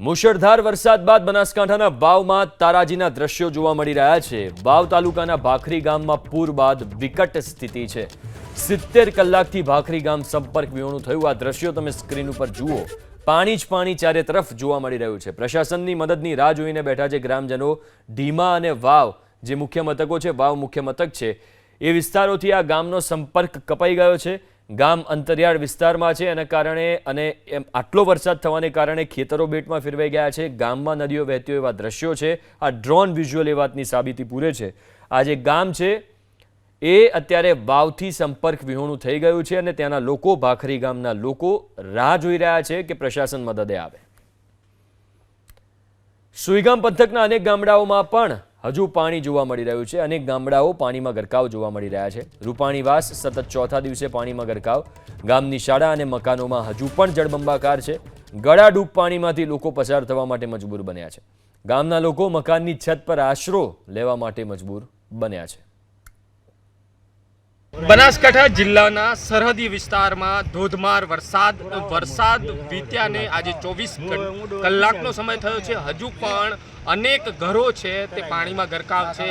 મુશળધાર વરસાદ બાદ બનાસકાંઠાના વાવમાં તારાજીના દ્રશ્યો જોવા મળી રહ્યા છે. વાવ તાલુકાના ભાખરી ગામમાં પૂર બાદ વિકટ સ્થિતિ છે. સિત્તેર કલાકથી ભાખરી ગામ સંપર્ક વિહોણું થયું. આ દ્રશ્યો તમે સ્ક્રીન ઉપર જુઓ. પાણી જ પાણી ચારે તરફ જોવા મળી રહ્યું છે. પ્રશાસનની મદદની રાહ જોઈને બેઠા છે ગ્રામજનો ઢીમા અને વાવ, જે મુખ્ય મથકો છે, વાવ મુખ્ય મથક છે. એ વિસ્તારોથી આ ગામનો સંપર્ક કપાઈ ગયો છે. ગામ અંતરિયાળ વિસ્તારમાં છે એના કારણે અને એમ આટલો વરસાદ થવાને કારણે ખેતરો બેટમાં ફેરવાઈ ગયા છે. ગામમાં નદીઓ વહેતી એવા દ્રશ્યો છે. આ ડ્રોન વિઝ્યુઅલ એ વાતની સાબિતી પૂરે છે. આ જે ગામ છે એ અત્યારે વાવથી સંપર્ક વિહોણું થઈ ગયું છે અને ત્યાંના લોકો, ભાખરી ગામના લોકો રાહ જોઈ રહ્યા છે કે પ્રશાસન મદદે આવે. સુઈગામ પંથકના અનેક ગામડાઓમાં પણ હજુ પાણી જોવા મળી રહ્યું છે. અનેક ગામડાઓ પાણીમાં ગરકાવ જોવા મળી રહ્યા છે. રૂપાણીવાસ સતત ચોથા દિવસે પાણીમાં ગરકાવ. ગામની શાળા અને મકાનોમાં હજુ પણ જળબંબાકાર છે. ગળાડૂબ પાણીમાંથી લોકો પસાર થવા માટે મજબૂર બન્યા છે. ગામના લોકો મકાનની છત પર આશરો લેવા માટે મજબૂર બન્યા છે. બનાસકાંઠા જિલ્લાના સરહદી વિસ્તારમાં ધોધમાર વરસાદ. વરસાદ વીત્યાને આજે ચોવીસ કલાકનો સમય થયો છે. હજુ પણ અનેક ઘરો છે, તે પાણીમાં ગરકાવ છે.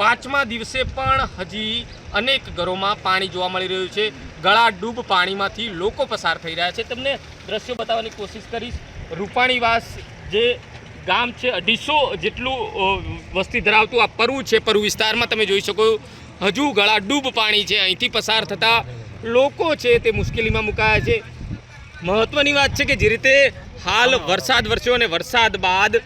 પાંચમા દિવસે પણ હજી અનેક ઘરોમાં પાણી જોવા મળી રહ્યું છે. ગળા ડૂબ પાણીમાંથી લોકો પસાર થઈ રહ્યા છે. તમને દ્રશ્યો બતાવવાની કોશિશ કરીશ. રૂપાણીવાસ જે ગામ છે, અઢીસો જેટલું વસ્તી ધરાવતું આ પરુ છે, પરુ વિસ્તારમાં તમે જોઈ શકો હજુ ગળા ડૂબ પાણી છે. અહીંથી પસાર થતા લોકો છે તે મુશ્કેલીમાં મુકાયા છે. મહત્વની વાત છે કે જે રીતે હાલ વરસાદ વરસ્યો અને વરસાદ બાદ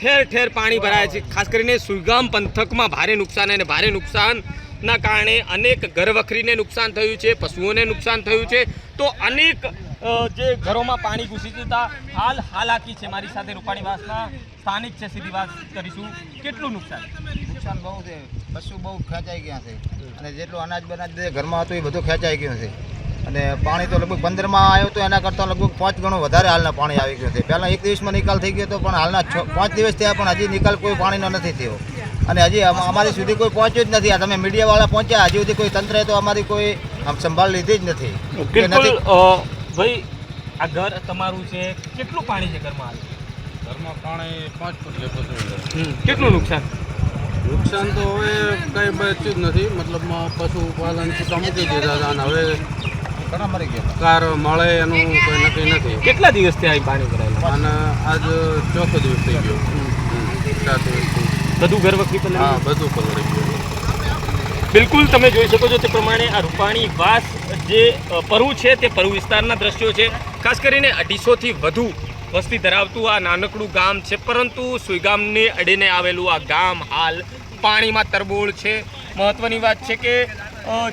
ઠેર ઠેર પાણી ભરાયા છે. ખાસ કરીને સુઈગામ પંથકમાં ભારે નુકસાન અને ભારે નુકસાનના કારણે અનેક ઘરવખરીને નુકસાન થયું છે, પશુઓને નુકસાન થયું છે. તો અનેક જે ઘરોમાં પાણી ઘૂસી જતા હાલ હાલાકી છે. મારી સાથે રૂપાણીવાસના સ્થાનિક છે. સીધી વાત કરીશું. કેટલું નુકસાન? નુકસાન બહુ છે. પશુ બહુ ખેંચાઈ ગયા છે. અને જેટલું અનાજ બનાજ ઘરમાં હતું એ બધું ખેંચાઈ ગયું છે. અને પાણી તો લગભગ પંદરમાં આવ્યું તો એના કરતાં લગભગ પાંચ ગણું વધારે હાલના પાણી આવી ગયું છે. પહેલાં એક દિવસમાં નિકાલ થઈ ગયો હતો પણ હાલના છ પાંચ દિવસ થયા પણ હજી નિકાલ કોઈ પાણીનો નથી થયો. અને હજી અમ- અમારી સુધી કોઈ પહોંચ્યું જ નથી. આ તમે મીડિયાવાળા પહોંચ્યા હજી સુધી કોઈ તંત્રએ તો અમારી કોઈ આમ સંભાળ લીધી જ નથી. ભાઈ આ ઘર તમારું છે. કેટલું પાણી છે ઘરમાં? ઘરમાં પાણી પાંચ ફૂટ જેટલું કેટલું નુકસાન? નુકસાન તો હવે કંઈ બચ્યું જ નથી. મતલબમાં પશુપાલન છૂટા મૂકી દીધા હતા અને હવે ઘણા મરી ગયા. કાર મળે એનું કોઈ નક્કી નથી. કેટલા દિવસથી આ પાણી ભરાયેલું? અને આજ ચોથો દિવસ થઈ ગયો. બધું ઘર વખતે હા બધું પલળી ગયું. બિલકુલ તમે જોઈ શકો છો તે પ્રમાણે આ રૂપાણી વાસ જે પરુ છે તે પરુ વિસ્તારના દ્રશ્યો છે. ખાસ કરીને અઢીસોથી વધુ વસ્તી ધરાવતું આ નાનકડું ગામ છે, પરંતુ સુઈગામને અડીને આવેલું આ ગામ હાલ પાણીમાં તરબોળ છે. મહત્ત્વની વાત છે કે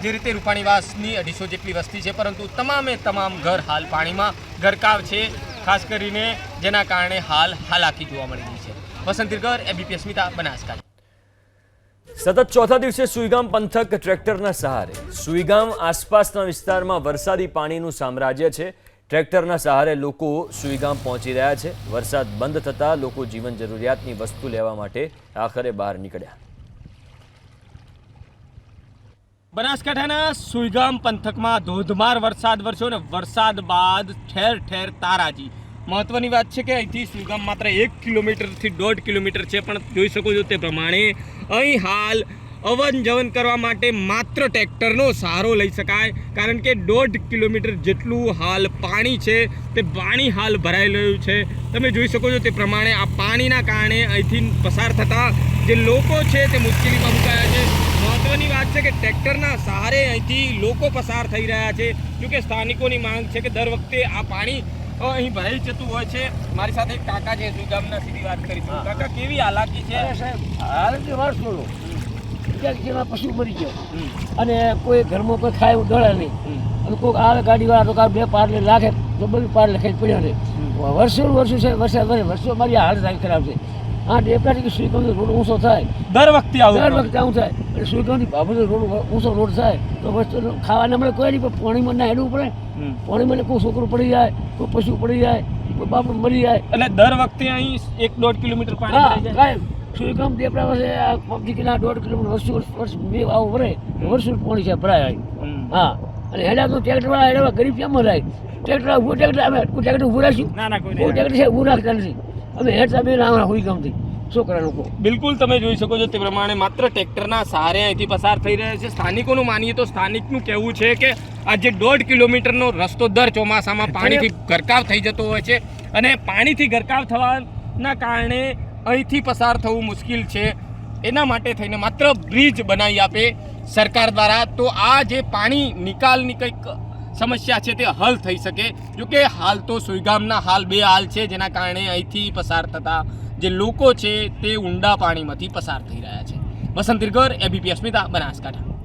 જે રીતે રૂપાણીવાસની અઢીસો જેટલી વસ્તી છે, પરંતુ તમામે તમામ ઘર હાલ પાણીમાં ગરકાવ છે, ખાસ કરીને જેના કારણે હાલ હાલાકી જોવા મળી રહી છે. વસંતીગર એબીપી અસ્મિતા, બનાસકાંઠા. સતત ચોથા દિવસે સુઈગામ પંથક ટ્રેક્ટરના સહારે. સુઈગામ આસપાસના વિસ્તારમાં વરસાદી પાણીનું સામ્રાજ્ય છે. ટ્રેક્ટરના સહારે લોકો સુઈગામ પહોંચી રહ્યા છે. વરસાદ બંધ થતાં લોકો જીવન જરૂરિયાતની વસ્તુ લેવા માટે આખરે બહાર નીકળ્યા. બનાસકાંઠાના સુઈગામ પંથકમાં ધોધમાર વરસાદ વરસ્યો અને વરસાદ બાદ ઠેર ઠેર તારાજી. મહત્વની વાત છે કે અહીંથી સુઈગામ માત્ર એક કિલોમીટરથી દોઢ કિલોમીટર છે, પણ જોઈ શકો છો તે પ્રમાણે અહીં હાલ અવન જવન કરવા માટે માત્ર ટ્રેક્ટરનો સહારો લઈ શકાય. કારણ કે દોઢ કિલોમીટર જેટલું હાલ પાણી છે તે પાણી હાલ ભરાઈ રહ્યું છે. તમે જોઈ શકો છો તે પ્રમાણે આ પાણીના કારણે અહીંથી પસાર થતા જે લોકો છે તે મુશ્કેલીમાં મુકાયા છે. મહત્ત્વની વાત છે કે ટ્રેક્ટરના સહારે અહીંથી લોકો પસાર થઈ રહ્યા છે. જોકે સ્થાનિકોની માંગ છે કે દર વખતે આ પાણી અહીં ભરાઈ જતું હોય છે. મારી સાથે એક કાકા છે સુગામના સીધી વાત કરીશું. કાકા કેવી હાલાકી છે? હાલ કે વર્ષોનો ક્યાંક જેમાં પશુ મરી ગયો. અને કોઈ ઘરમાં કોઈ ખાય એવું દળે નહીં. અને કોઈ આવે ગાડીવાળા તો બે પાર્લે લાગે તો બધું પાર્લે ખાઈ પડ્યો નહીં વર્ષો વર્ષો છે વર્ષે મારી હાલત થાય ખરાબ છે. આ ડેપલાથી સુઈગામનો રોડ ઊંચો થાય. દર વખતે દર વખતે આવું થાય. એટલે સુઈગામની બાબતે રોડ ઊંચો રોડ થાય. તો વસ્તુ ખાવાના મળે કોઈ નહીં પણ પાણીમાં ના હેડવું પડે. પાણીમાં કોઈ છોકરો પડી જાય કોઈ પશુ પડી જાય કોઈ બાપડું મરી જાય. એટલે દર વખતે અહીં એક દોઢ કિલોમીટર પાણી હા જાય? સુઈગામ દેપડા પાસે આ પંચી કિલા દોઢ કિલોમીટર વર્ષો વર્ષ બે આવું ભરે વર્ષો પાણી છે ભરાય હા. અને હેડા તો ટ્રેક્ટરવાળા હેડા ગરીબ કેમ રહે ટ્રેક્ટર ઊભું ટ્રેક્ટર અમે ટ્રેક્ટર ઊભું રાખ્યું ના ના નહીં. ટ્રેક્ટર છે ઊભું રાખતા નથી. અમે હેઠા બે આવણા હોય ગમતી છોકરા લોકો. બિલકુલ તમે જોઈ શકો છો તે પ્રમાણે માત્ર ટ્રેક્ટરના સહારે અહીંથી પસાર થઈ રહ્યા છે. સ્થાનિકોનું માનીએ તો સ્થાનિકનું કહેવું છે કે આ જે દોઢ કિલોમીટરનો રસ્તો દર ચોમાસામાં પાણીથી ગરકાવ થઈ જતો હોય છે. અને પાણીથી ગરકાવ થવાના કારણે અહીંથી પસાર થવું મુશ્કેલ છે. એના માટે થઈને માત્ર બ્રિજ બનાવી આપે સરકાર દ્વારા. તો આ જે પાણી નિકાલની કંઈક સમસ્યા છે તે હલ થઈ શકે. જો કે હાલ તો સુઈગામના હાલ બે હાલ છે જેના કારણે અહીંથી પસાર થતા જે લોકો છે તે ઊંડા પાણીમાંથી પસાર થઈ રહ્યા છે. વસંત એબીપી અસ્મિતા, બનાસકાંઠા.